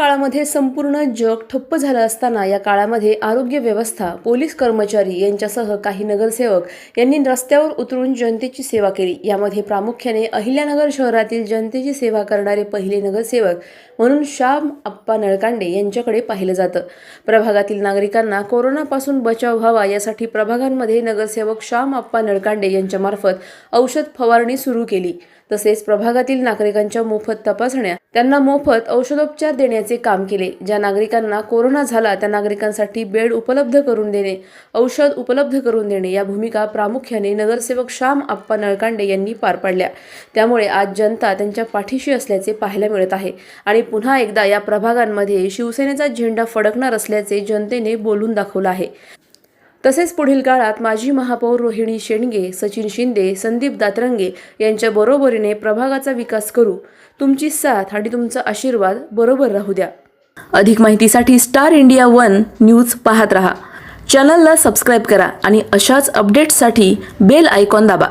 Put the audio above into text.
काळामध्ये संपूर्ण जग ठप्प झालं असताना या काळामध्ये आरोग्य व्यवस्था पोलीस कर्मचारी यांच्यासह काही नगरसेवक यांनी रस्त्यावर उतरून जनतेची सेवा केली. यामध्ये प्रामुख्याने अहिल्यानगर शहरातील जनतेची सेवा करणारे पहिले नगरसेवक म्हणून श्याम आप्पा नळकांडे यांच्याकडे पाहिलं जातं. प्रभागातील नागरिकांना कोरोनापासून बचाव व्हावा यासाठी प्रभागांमध्ये नगरसेवक श्याम आप्पा नळकांडे यांच्यामार्फत औषध फवारणी सुरू केली. तसेच प्रभागातील नागरिकांच्या मोफत तपासण्या त्यांना मोफत औषधोपचार देण्याचे काम केले. ज्या नागरिकांना कोरोना झाला त्या नागरिकांसाठी बेड उपलब्ध करून देणे औषध उपलब्ध करून देणे या भूमिका प्रामुख्याने नगरसेवक श्याम आप्पा नळकांडे यांनी पार पाडल्या. त्यामुळे आज जनता त्यांच्या पाठीशी असल्याचे पाहायला मिळत आहे. आणि पुन्हा एकदा या प्रभागांमध्ये शिवसेनेचा झेंडा फडकणार असल्याचे जनतेने बोलून दाखवलं आहे. तसेच पुढील काळात माजी महापौर रोहिणी शेंडगे सचिन शिंदे संदीप दातरंगे यांच्या बरोबरीने प्रभागाचा विकास करू. तुमची साथ आणि तुमचा आशीर्वाद बरोबर राहू द्या. अधिक माहितीसाठी स्टार इंडिया वन न्यूज पाहत रहा. चॅनलला सबस्क्राईब करा आणि अशाच अपडेट्ससाठी बेल आयकॉन दाबा.